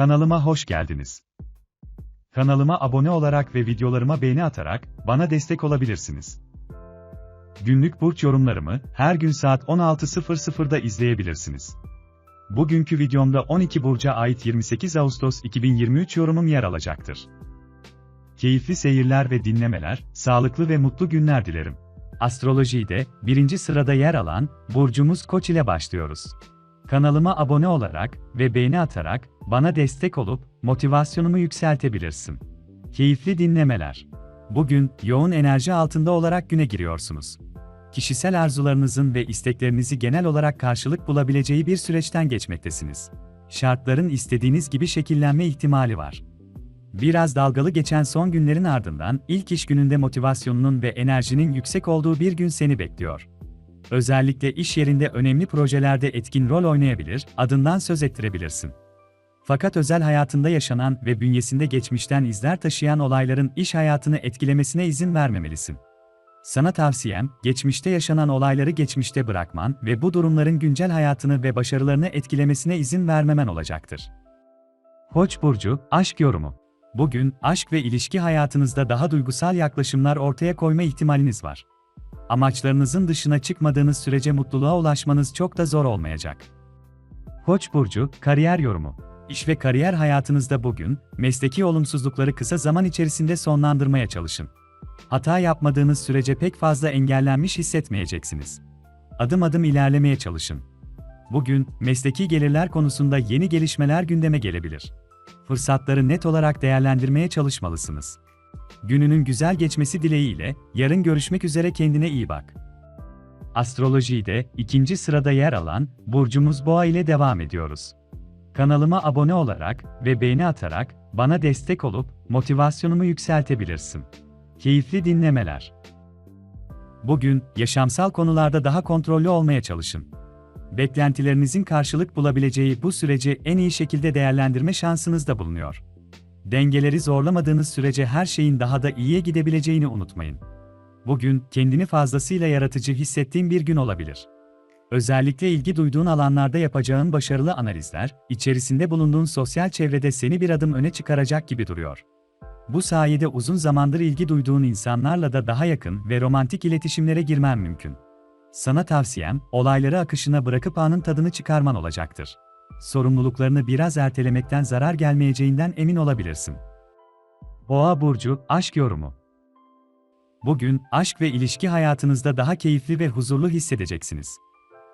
Kanalıma hoş geldiniz. Kanalıma abone olarak ve videolarıma beğeni atarak bana destek olabilirsiniz. Günlük burç yorumlarımı her gün saat 16.00'da izleyebilirsiniz. Bugünkü videomda 12 burca ait 28 Ağustos 2023 yorumum yer alacaktır. Keyifli seyirler ve dinlemeler, sağlıklı ve mutlu günler dilerim. Astrolojide birinci sırada yer alan burcumuz Koç ile başlıyoruz. Kanalıma abone olarak ve beğeni atarak bana destek olup motivasyonumu yükseltebilirsin. Keyifli dinlemeler. Bugün yoğun enerji altında olarak güne giriyorsunuz. Kişisel arzularınızın ve isteklerinizi genel olarak karşılık bulabileceği bir süreçten geçmektesiniz. Şartların istediğiniz gibi şekillenme ihtimali var. Biraz dalgalı geçen son günlerin ardından ilk iş gününde motivasyonunun ve enerjinin yüksek olduğu bir gün seni bekliyor. Özellikle iş yerinde önemli projelerde etkin rol oynayabilir, adından söz ettirebilirsin. Fakat özel hayatında yaşanan ve bünyesinde geçmişten izler taşıyan olayların iş hayatını etkilemesine izin vermemelisin. Sana tavsiyem, geçmişte yaşanan olayları geçmişte bırakman ve bu durumların güncel hayatını ve başarılarını etkilemesine izin vermemen olacaktır. Koç burcu, aşk yorumu. Bugün aşk ve ilişki hayatınızda daha duygusal yaklaşımlar ortaya koyma ihtimaliniz var. Amaçlarınızın dışına çıkmadığınız sürece mutluluğa ulaşmanız çok da zor olmayacak. Koç burcu, kariyer yorumu. İş ve kariyer hayatınızda bugün mesleki olumsuzlukları kısa zaman içerisinde sonlandırmaya çalışın. Hata yapmadığınız sürece pek fazla engellenmiş hissetmeyeceksiniz. Adım adım ilerlemeye çalışın. Bugün mesleki gelirler konusunda yeni gelişmeler gündeme gelebilir. Fırsatları net olarak değerlendirmeye çalışmalısınız. Gününün güzel geçmesi dileğiyle, yarın görüşmek üzere kendine iyi bak. Astrolojide ikinci sırada yer alan burcumuz Boğa ile devam ediyoruz. Kanalıma abone olarak ve beğeni atarak bana destek olup motivasyonumu yükseltebilirsin. Keyifli dinlemeler. Bugün yaşamsal konularda daha kontrollü olmaya çalışın. Beklentilerinizin karşılık bulabileceği bu süreci en iyi şekilde değerlendirme şansınız da bulunuyor. Dengeleri zorlamadığınız sürece her şeyin daha da iyiye gidebileceğini unutmayın. Bugün kendini fazlasıyla yaratıcı hissettiğin bir gün olabilir. Özellikle ilgi duyduğun alanlarda yapacağın başarılı analizler, içerisinde bulunduğun sosyal çevrede seni bir adım öne çıkaracak gibi duruyor. Bu sayede uzun zamandır ilgi duyduğun insanlarla da daha yakın ve romantik iletişimlere girmen mümkün. Sana tavsiyem, olayları akışına bırakıp anın tadını çıkarman olacaktır. Sorumluluklarını biraz ertelemekten zarar gelmeyeceğinden emin olabilirsin. Boğa burcu aşk yorumu. Bugün aşk ve ilişki hayatınızda daha keyifli ve huzurlu hissedeceksiniz.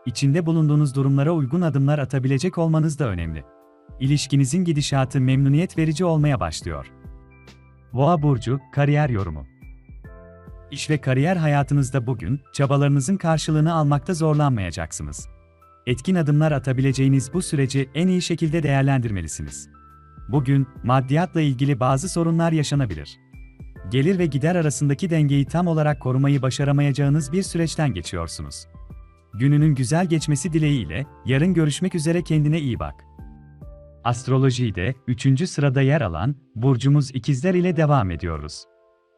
İçinde bulunduğunuz durumlara uygun adımlar atabilecek olmanız da önemli. İlişkinizin gidişatı memnuniyet verici olmaya başlıyor. Boğa burcu kariyer yorumu. İş ve kariyer hayatınızda bugün çabalarınızın karşılığını almakta zorlanmayacaksınız. Etkin adımlar atabileceğiniz bu süreci en iyi şekilde değerlendirmelisiniz. Bugün maddiyatla ilgili bazı sorunlar yaşanabilir. Gelir ve gider arasındaki dengeyi tam olarak korumayı başaramayacağınız bir süreçten geçiyorsunuz. Gününün güzel geçmesi dileğiyle yarın görüşmek üzere kendine iyi bak. Astrolojide 3. sırada yer alan burcumuz ikizler ile devam ediyoruz.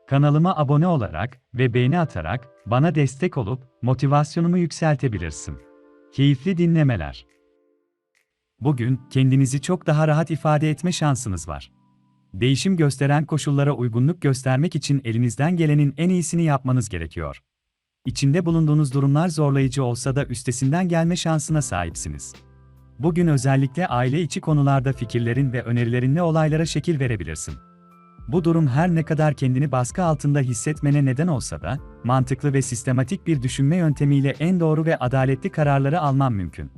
Kanalıma abone olarak ve beğeni atarak bana destek olup motivasyonumu yükseltebilirsin. Keyifli dinlemeler. Bugün kendinizi çok daha rahat ifade etme şansınız var. Değişim gösteren koşullara uygunluk göstermek için elinizden gelenin en iyisini yapmanız gerekiyor. İçinde bulunduğunuz durumlar zorlayıcı olsa da üstesinden gelme şansına sahipsiniz. Bugün özellikle aile içi konularda fikirlerin ve önerilerinle olaylara şekil verebilirsin. Bu durum her ne kadar kendini baskı altında hissetmene neden olsa da, mantıklı ve sistematik bir düşünme yöntemiyle en doğru ve adaletli kararları alman mümkün.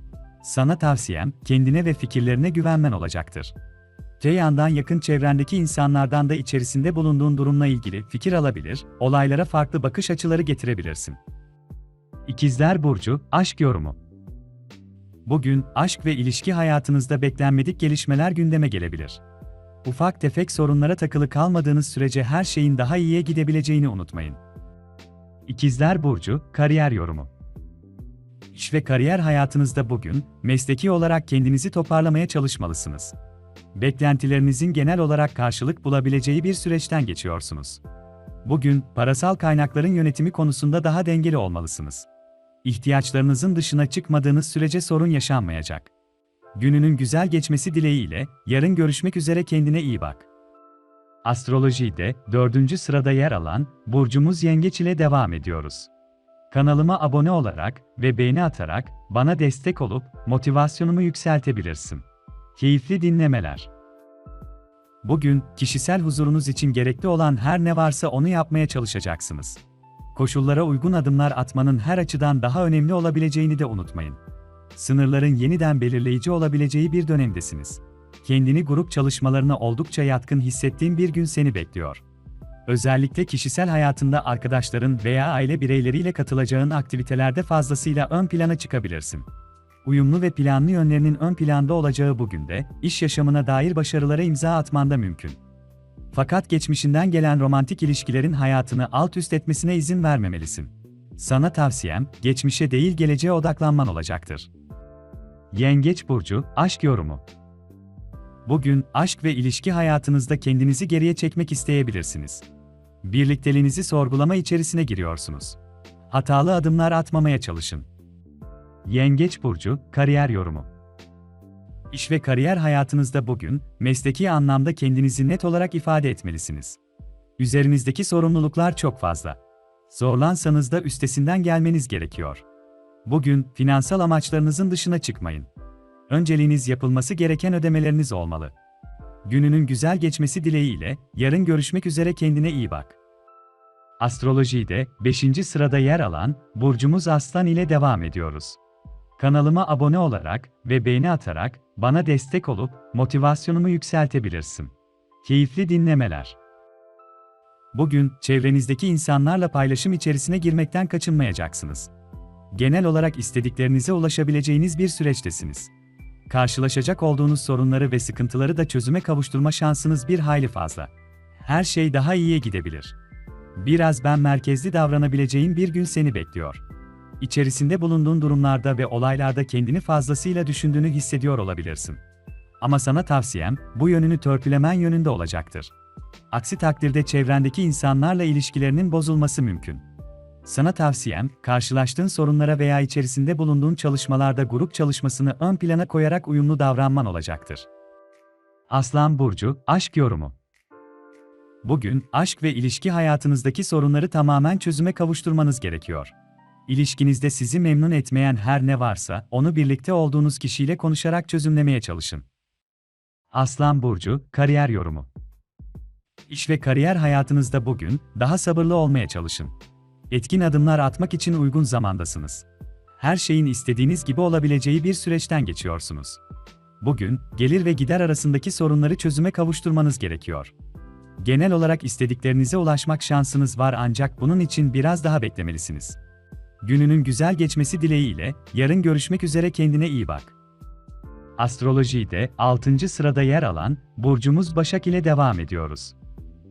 Sana tavsiyem, kendine ve fikirlerine güvenmen olacaktır. Te yandan yakın çevrendeki insanlardan da içerisinde bulunduğun durumla ilgili fikir alabilir, olaylara farklı bakış açıları getirebilirsin. İkizler Burcu, Aşk Yorumu Bugün, aşk ve ilişki hayatınızda beklenmedik gelişmeler gündeme gelebilir. Ufak tefek sorunlara takılı kalmadığınız sürece her şeyin daha iyiye gidebileceğini unutmayın. İkizler Burcu, Kariyer Yorumu İş ve kariyer hayatınızda bugün, mesleki olarak kendinizi toparlamaya çalışmalısınız. Beklentilerinizin genel olarak karşılık bulabileceği bir süreçten geçiyorsunuz. Bugün, parasal kaynakların yönetimi konusunda daha dengeli olmalısınız. İhtiyaçlarınızın dışına çıkmadığınız sürece sorun yaşanmayacak. Gününün güzel geçmesi dileğiyle, yarın görüşmek üzere kendine iyi bak. Astrolojide, dördüncü sırada yer alan, Burcumuz Yengeç ile devam ediyoruz. Kanalıma abone olarak ve beğeni atarak, bana destek olup, motivasyonumu yükseltebilirsin. Keyifli dinlemeler. Bugün, kişisel huzurunuz için gerekli olan her ne varsa onu yapmaya çalışacaksınız. Koşullara uygun adımlar atmanın her açıdan daha önemli olabileceğini de unutmayın. Sınırların yeniden belirleyici olabileceği bir dönemdesiniz. Kendini grup çalışmalarına oldukça yatkın hissettiğin bir gün seni bekliyor. Özellikle kişisel hayatında arkadaşların veya aile bireyleriyle katılacağın aktivitelerde fazlasıyla ön plana çıkabilirsin. Uyumlu ve planlı yönlerinin ön planda olacağı bugün de, iş yaşamına dair başarılara imza atman da mümkün. Fakat geçmişinden gelen romantik ilişkilerin hayatını alt üst etmesine izin vermemelisin. Sana tavsiyem, geçmişe değil geleceğe odaklanman olacaktır. Yengeç Burcu, Aşk Yorumu Bugün, aşk ve ilişki hayatınızda kendinizi geriye çekmek isteyebilirsiniz. Birlikteliğinizi sorgulama içerisine giriyorsunuz. Hatalı adımlar atmamaya çalışın. Yengeç Burcu, Kariyer Yorumu İş ve kariyer hayatınızda bugün, mesleki anlamda kendinizi net olarak ifade etmelisiniz. Üzerinizdeki sorumluluklar çok fazla. Zorlansanız da üstesinden gelmeniz gerekiyor. Bugün, finansal amaçlarınızın dışına çıkmayın. Önceliğiniz yapılması gereken ödemeleriniz olmalı. Gününün güzel geçmesi dileğiyle, yarın görüşmek üzere kendine iyi bak. Astrolojide 5. sırada yer alan burcumuz Aslan ile devam ediyoruz. Kanalıma abone olarak ve beğeni atarak bana destek olup motivasyonumu yükseltebilirsin. Keyifli dinlemeler. Bugün çevrenizdeki insanlarla paylaşım içerisine girmekten kaçınmayacaksınız. Genel olarak istediklerinize ulaşabileceğiniz bir süreçtesiniz. Karşılaşacak olduğunuz sorunları ve sıkıntıları da çözüme kavuşturma şansınız bir hayli fazla. Her şey daha iyiye gidebilir. Biraz ben merkezli davranabileceğin bir gün seni bekliyor. İçerisinde bulunduğun durumlarda ve olaylarda kendini fazlasıyla düşündüğünü hissediyor olabilirsin. Ama sana tavsiyem, bu yönünü törpülemen yönünde olacaktır. Aksi takdirde çevrendeki insanlarla ilişkilerinin bozulması mümkün. Sana tavsiyem, karşılaştığın sorunlara veya içerisinde bulunduğun çalışmalarda grup çalışmasını ön plana koyarak uyumlu davranman olacaktır. Aslan Burcu, Aşk Yorumu Bugün, aşk ve ilişki hayatınızdaki sorunları tamamen çözüme kavuşturmanız gerekiyor. İlişkinizde sizi memnun etmeyen her ne varsa, onu birlikte olduğunuz kişiyle konuşarak çözümlemeye çalışın. Aslan Burcu, Kariyer Yorumu İş ve kariyer hayatınızda bugün, daha sabırlı olmaya çalışın. Etkin adımlar atmak için uygun zamandasınız. Her şeyin istediğiniz gibi olabileceği bir süreçten geçiyorsunuz. Bugün, gelir ve gider arasındaki sorunları çözüme kavuşturmanız gerekiyor. Genel olarak istediklerinize ulaşmak şansınız var ancak bunun için biraz daha beklemelisiniz. Gününün güzel geçmesi dileğiyle, yarın görüşmek üzere kendine iyi bak. Astrolojide 6. sırada yer alan burcumuz Başak ile devam ediyoruz.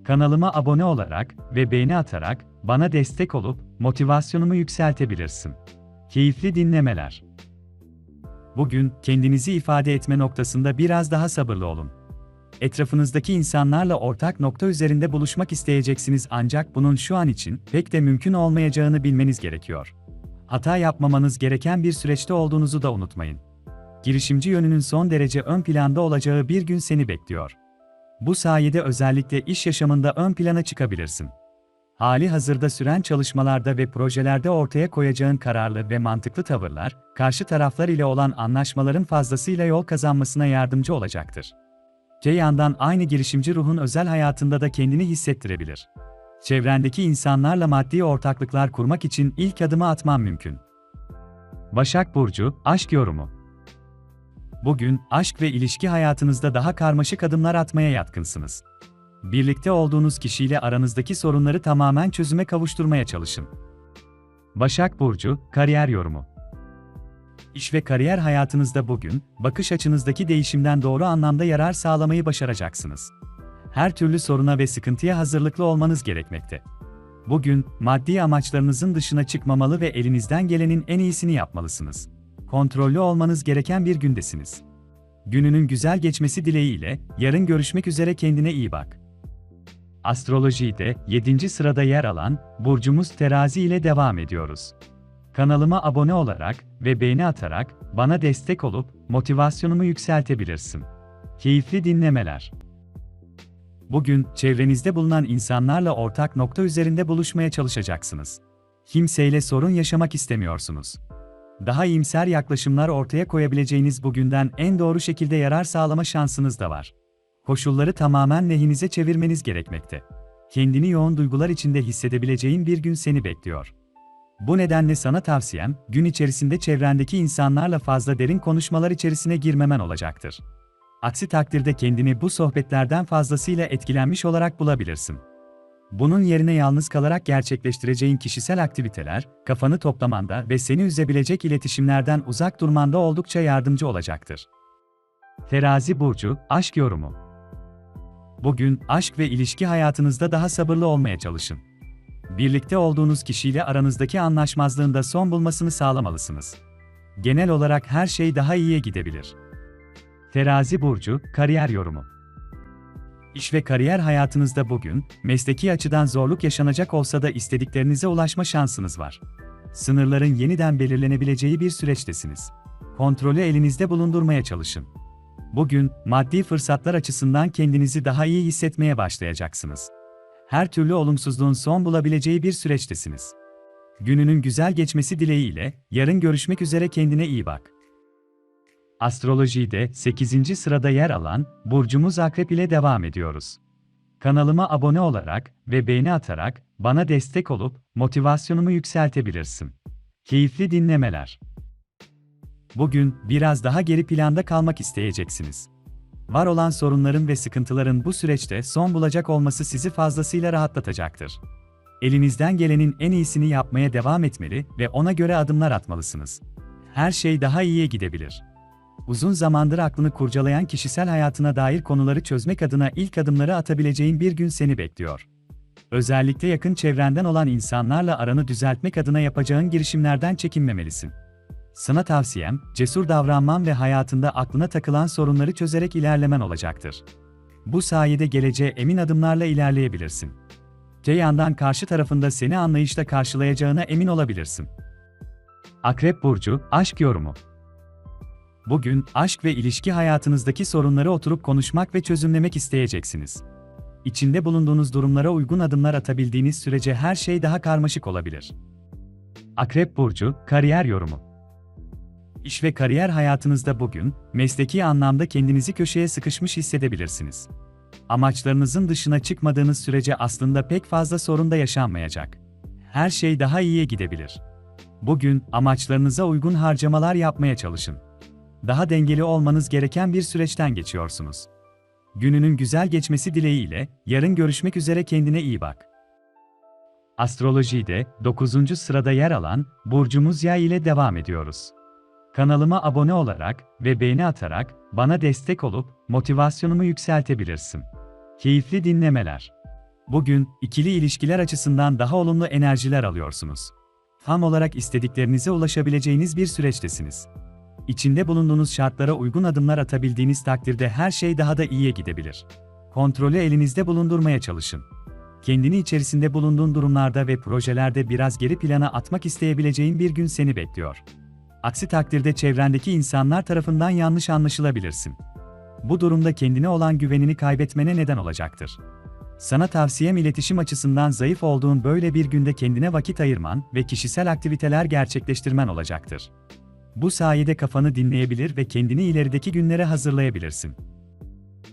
Kanalıma abone olarak ve beğeni atarak bana destek olup motivasyonumu yükseltebilirsin. Keyifli dinlemeler. Bugün kendinizi ifade etme noktasında biraz daha sabırlı olun. Etrafınızdaki insanlarla ortak nokta üzerinde buluşmak isteyeceksiniz ancak bunun şu an için pek de mümkün olmayacağını bilmeniz gerekiyor. Hata yapmamanız gereken bir süreçte olduğunuzu da unutmayın. Girişimci yönünün son derece ön planda olacağı bir gün seni bekliyor. Bu sayede özellikle iş yaşamında ön plana çıkabilirsin. Hali hazırda süren çalışmalarda ve projelerde ortaya koyacağın kararlı ve mantıklı tavırlar, karşı taraflar ile olan anlaşmaların fazlasıyla yol kazanmasına yardımcı olacaktır. Te yandan aynı girişimci ruhun özel hayatında da kendini hissettirebilir. Çevrendeki insanlarla maddi ortaklıklar kurmak için ilk adımı atman mümkün. Başak Burcu, Aşk Yorumu Bugün, aşk ve ilişki hayatınızda daha karmaşık adımlar atmaya yatkınsınız. Birlikte olduğunuz kişiyle aranızdaki sorunları tamamen çözüme kavuşturmaya çalışın. Başak Burcu, Kariyer Yorumu İş ve kariyer hayatınızda bugün, bakış açınızdaki değişimden doğru anlamda yarar sağlamayı başaracaksınız. Her türlü soruna ve sıkıntıya hazırlıklı olmanız gerekmekte. Bugün, maddi amaçlarınızın dışına çıkmamalı ve elinizden gelenin en iyisini yapmalısınız. Kontrollü olmanız gereken bir gündesiniz. Gününün güzel geçmesi dileğiyle, yarın görüşmek üzere kendine iyi bak. Astrolojide 7. sırada yer alan burcumuz Terazi ile devam ediyoruz. Kanalıma abone olarak ve beğeni atarak bana destek olup motivasyonumu yükseltebilirsin. Keyifli dinlemeler. Bugün çevrenizde bulunan insanlarla ortak nokta üzerinde buluşmaya çalışacaksınız. Kimseyle sorun yaşamak istemiyorsunuz. Daha iyimser yaklaşımlar ortaya koyabileceğiniz bugünden en doğru şekilde yarar sağlama şansınız da var. Koşulları tamamen lehinize çevirmeniz gerekmekte. Kendini yoğun duygular içinde hissedebileceğin bir gün seni bekliyor. Bu nedenle sana tavsiyem, gün içerisinde çevrendeki insanlarla fazla derin konuşmalar içerisine girmemen olacaktır. Aksi takdirde kendini bu sohbetlerden fazlasıyla etkilenmiş olarak bulabilirsin. Bunun yerine yalnız kalarak gerçekleştireceğin kişisel aktiviteler, kafanı toplamanda ve seni üzebilecek iletişimlerden uzak durmanda oldukça yardımcı olacaktır. Terazi burcu, aşk yorumu. Bugün aşk ve ilişki hayatınızda daha sabırlı olmaya çalışın. Birlikte olduğunuz kişiyle aranızdaki anlaşmazlığın da son bulmasını sağlamalısınız. Genel olarak her şey daha iyiye gidebilir. Terazi burcu, kariyer yorumu. İş ve kariyer hayatınızda bugün, mesleki açıdan zorluk yaşanacak olsa da istediklerinize ulaşma şansınız var. Sınırların yeniden belirlenebileceği bir süreçtesiniz. Kontrolü elinizde bulundurmaya çalışın. Bugün, maddi fırsatlar açısından kendinizi daha iyi hissetmeye başlayacaksınız. Her türlü olumsuzluğun son bulabileceği bir süreçtesiniz. Gününün güzel geçmesi dileğiyle, yarın görüşmek üzere kendine iyi bak. Astrolojide 8. sırada yer alan burcumuz Akrep ile devam ediyoruz. Kanalıma abone olarak ve beğeni atarak bana destek olup motivasyonumu yükseltebilirsin. Keyifli dinlemeler. Bugün biraz daha geri planda kalmak isteyeceksiniz. Var olan sorunların ve sıkıntıların bu süreçte son bulacak olması sizi fazlasıyla rahatlatacaktır. Elinizden gelenin en iyisini yapmaya devam etmeli ve ona göre adımlar atmalısınız. Her şey daha iyiye gidebilir uzun zamandır aklını kurcalayan kişisel hayatına dair konuları çözmek adına ilk adımları atabileceğin bir gün seni bekliyor. Özellikle yakın çevrenden olan insanlarla aranı düzeltmek adına yapacağın girişimlerden çekinmemelisin. Sana tavsiyem, cesur davranman ve hayatında aklına takılan sorunları çözerek ilerlemen olacaktır. Bu sayede geleceğe emin adımlarla ilerleyebilirsin. Te yandan karşı tarafında seni anlayışla karşılayacağına emin olabilirsin. Akrep Burcu, Aşk Yorumu Bugün aşk ve ilişki hayatınızdaki sorunları oturup konuşmak ve çözümlemek isteyeceksiniz. İçinde bulunduğunuz durumlara uygun adımlar atabildiğiniz sürece her şey daha karmaşık olabilir. Akrep burcu kariyer yorumu. İş ve kariyer hayatınızda bugün mesleki anlamda kendinizi köşeye sıkışmış hissedebilirsiniz. Amaçlarınızın dışına çıkmadığınız sürece aslında pek fazla sorun da yaşanmayacak. Her şey daha iyiye gidebilir. Bugün amaçlarınıza uygun harcamalar yapmaya çalışın daha dengeli olmanız gereken bir süreçten geçiyorsunuz. Gününün güzel geçmesi dileğiyle, yarın görüşmek üzere kendine iyi bak. Astrolojide 9. sırada yer alan burcumuz Yay ile devam ediyoruz. Kanalıma abone olarak ve beğeni atarak bana destek olup motivasyonumu yükseltebilirsin. Keyifli dinlemeler. Bugün ikili ilişkiler açısından daha olumlu enerjiler alıyorsunuz. Tam olarak istediklerinize ulaşabileceğiniz bir süreçtesiniz içinde bulunduğunuz şartlara uygun adımlar atabildiğiniz takdirde her şey daha da iyiye gidebilir. Kontrolü elinizde bulundurmaya çalışın. Kendini içerisinde bulunduğun durumlarda ve projelerde biraz geri plana atmak isteyebileceğin bir gün seni bekliyor. Aksi takdirde çevrendeki insanlar tarafından yanlış anlaşılabilirsin. Bu durumda kendine olan güvenini kaybetmene neden olacaktır. Sana tavsiyem iletişim açısından zayıf olduğun böyle bir günde kendine vakit ayırman ve kişisel aktiviteler gerçekleştirmen olacaktır. Bu sayede kafanı dinleyebilir ve kendini ilerideki günlere hazırlayabilirsin.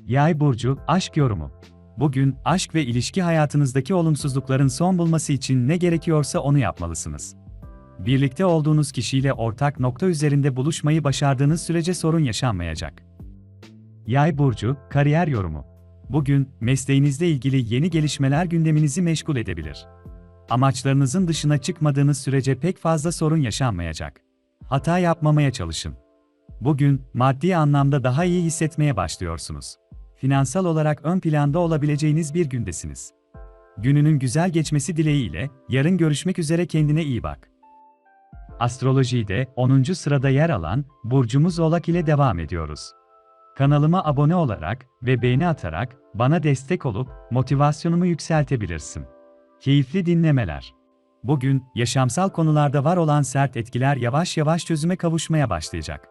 Yay burcu aşk yorumu. Bugün aşk ve ilişki hayatınızdaki olumsuzlukların son bulması için ne gerekiyorsa onu yapmalısınız. Birlikte olduğunuz kişiyle ortak nokta üzerinde buluşmayı başardığınız sürece sorun yaşanmayacak. Yay burcu kariyer yorumu. Bugün mesleğinizle ilgili yeni gelişmeler gündeminizi meşgul edebilir. Amaçlarınızın dışına çıkmadığınız sürece pek fazla sorun yaşanmayacak. Hata yapmamaya çalışın. Bugün maddi anlamda daha iyi hissetmeye başlıyorsunuz. Finansal olarak ön planda olabileceğiniz bir gündesiniz. Gününün güzel geçmesi dileğiyle yarın görüşmek üzere kendine iyi bak. Astrolojide 10. sırada yer alan burcumuz Oğlak ile devam ediyoruz. Kanalıma abone olarak ve beğeni atarak bana destek olup motivasyonumu yükseltebilirsin. Keyifli dinlemeler. Bugün, yaşamsal konularda var olan sert etkiler yavaş yavaş çözüme kavuşmaya başlayacak.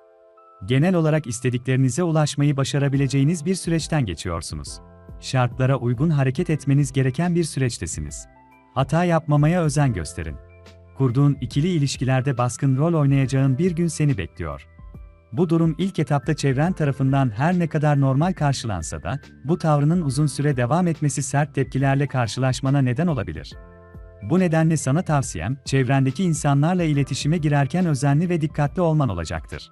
Genel olarak istediklerinize ulaşmayı başarabileceğiniz bir süreçten geçiyorsunuz. Şartlara uygun hareket etmeniz gereken bir süreçtesiniz. Hata yapmamaya özen gösterin. Kurduğun ikili ilişkilerde baskın rol oynayacağın bir gün seni bekliyor. Bu durum ilk etapta çevren tarafından her ne kadar normal karşılansa da, bu tavrının uzun süre devam etmesi sert tepkilerle karşılaşmana neden olabilir. Bu nedenle sana tavsiyem, çevrendeki insanlarla iletişime girerken özenli ve dikkatli olman olacaktır.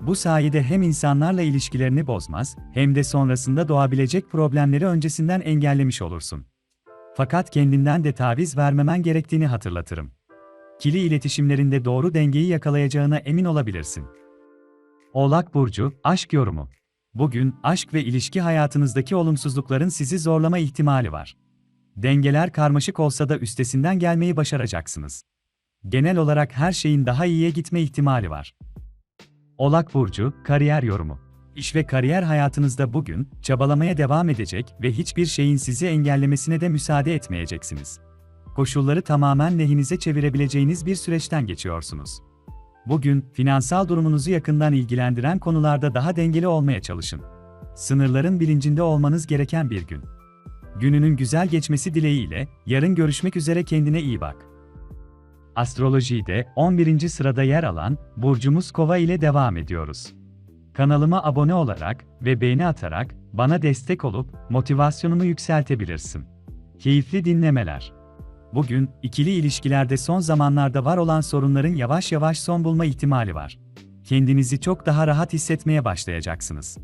Bu sayede hem insanlarla ilişkilerini bozmaz, hem de sonrasında doğabilecek problemleri öncesinden engellemiş olursun. Fakat kendinden de taviz vermemen gerektiğini hatırlatırım. Kili iletişimlerinde doğru dengeyi yakalayacağına emin olabilirsin. Oğlak Burcu, Aşk Yorumu Bugün, aşk ve ilişki hayatınızdaki olumsuzlukların sizi zorlama ihtimali var. Dengeler karmaşık olsa da üstesinden gelmeyi başaracaksınız. Genel olarak her şeyin daha iyiye gitme ihtimali var. Oğlak Burcu, Kariyer Yorumu İş ve kariyer hayatınızda bugün, çabalamaya devam edecek ve hiçbir şeyin sizi engellemesine de müsaade etmeyeceksiniz. Koşulları tamamen lehinize çevirebileceğiniz bir süreçten geçiyorsunuz. Bugün, finansal durumunuzu yakından ilgilendiren konularda daha dengeli olmaya çalışın. Sınırların bilincinde olmanız gereken bir gün. Gününün güzel geçmesi dileğiyle, yarın görüşmek üzere kendine iyi bak. Astrolojide 11. sırada yer alan burcumuz Kova ile devam ediyoruz. Kanalıma abone olarak ve beğeni atarak bana destek olup motivasyonumu yükseltebilirsin. Keyifli dinlemeler. Bugün ikili ilişkilerde son zamanlarda var olan sorunların yavaş yavaş son bulma ihtimali var. Kendinizi çok daha rahat hissetmeye başlayacaksınız.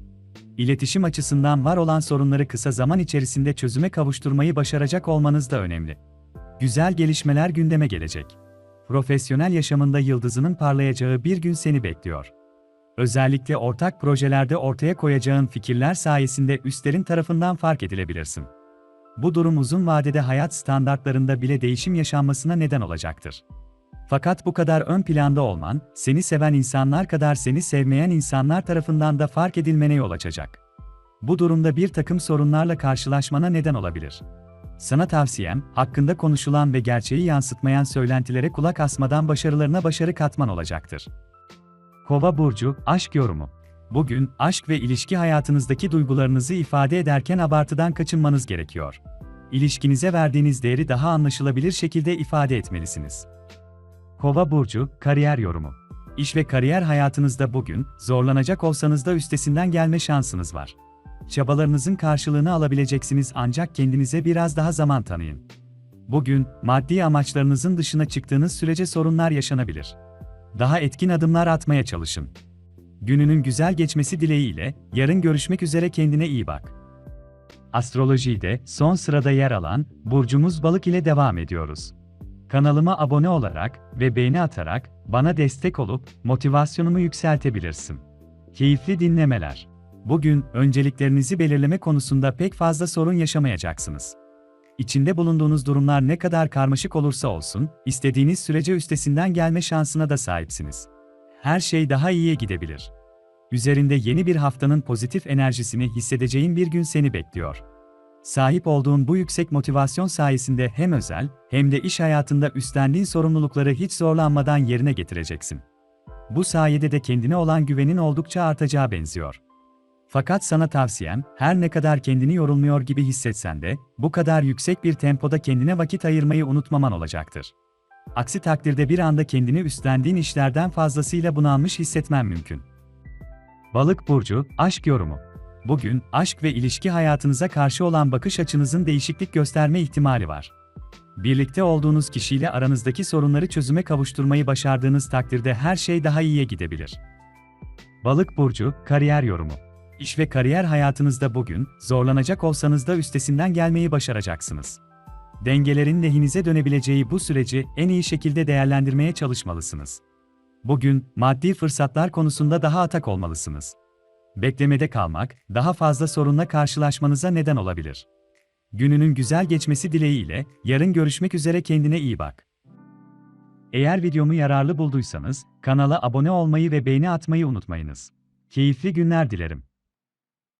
İletişim açısından var olan sorunları kısa zaman içerisinde çözüme kavuşturmayı başaracak olmanız da önemli. Güzel gelişmeler gündeme gelecek. Profesyonel yaşamında yıldızının parlayacağı bir gün seni bekliyor. Özellikle ortak projelerde ortaya koyacağın fikirler sayesinde üstlerin tarafından fark edilebilirsin. Bu durum uzun vadede hayat standartlarında bile değişim yaşanmasına neden olacaktır. Fakat bu kadar ön planda olman, seni seven insanlar kadar seni sevmeyen insanlar tarafından da fark edilmene yol açacak. Bu durumda bir takım sorunlarla karşılaşmana neden olabilir. Sana tavsiyem, hakkında konuşulan ve gerçeği yansıtmayan söylentilere kulak asmadan başarılarına başarı katman olacaktır. Kova burcu, aşk yorumu. Bugün aşk ve ilişki hayatınızdaki duygularınızı ifade ederken abartıdan kaçınmanız gerekiyor. İlişkinize verdiğiniz değeri daha anlaşılabilir şekilde ifade etmelisiniz. Kova burcu, kariyer yorumu. İş ve kariyer hayatınızda bugün zorlanacak olsanız da üstesinden gelme şansınız var. Çabalarınızın karşılığını alabileceksiniz ancak kendinize biraz daha zaman tanıyın. Bugün maddi amaçlarınızın dışına çıktığınız sürece sorunlar yaşanabilir. Daha etkin adımlar atmaya çalışın. Gününün güzel geçmesi dileğiyle, yarın görüşmek üzere kendine iyi bak. Astrolojide son sırada yer alan burcumuz Balık ile devam ediyoruz. Kanalıma abone olarak ve beğeni atarak bana destek olup motivasyonumu yükseltebilirsin. Keyifli dinlemeler. Bugün önceliklerinizi belirleme konusunda pek fazla sorun yaşamayacaksınız. İçinde bulunduğunuz durumlar ne kadar karmaşık olursa olsun, istediğiniz sürece üstesinden gelme şansına da sahipsiniz her şey daha iyiye gidebilir. Üzerinde yeni bir haftanın pozitif enerjisini hissedeceğin bir gün seni bekliyor. Sahip olduğun bu yüksek motivasyon sayesinde hem özel hem de iş hayatında üstlendiğin sorumlulukları hiç zorlanmadan yerine getireceksin. Bu sayede de kendine olan güvenin oldukça artacağı benziyor. Fakat sana tavsiyem, her ne kadar kendini yorulmuyor gibi hissetsen de, bu kadar yüksek bir tempoda kendine vakit ayırmayı unutmaman olacaktır. Aksi takdirde bir anda kendini üstlendiğin işlerden fazlasıyla bunalmış hissetmen mümkün. Balık burcu, aşk yorumu. Bugün aşk ve ilişki hayatınıza karşı olan bakış açınızın değişiklik gösterme ihtimali var. Birlikte olduğunuz kişiyle aranızdaki sorunları çözüme kavuşturmayı başardığınız takdirde her şey daha iyiye gidebilir. Balık burcu, kariyer yorumu. İş ve kariyer hayatınızda bugün zorlanacak olsanız da üstesinden gelmeyi başaracaksınız. Dengelerin lehinize dönebileceği bu süreci en iyi şekilde değerlendirmeye çalışmalısınız. Bugün maddi fırsatlar konusunda daha atak olmalısınız. Beklemede kalmak daha fazla sorunla karşılaşmanıza neden olabilir. Gününün güzel geçmesi dileğiyle yarın görüşmek üzere kendine iyi bak. Eğer videomu yararlı bulduysanız kanala abone olmayı ve beğeni atmayı unutmayınız. Keyifli günler dilerim.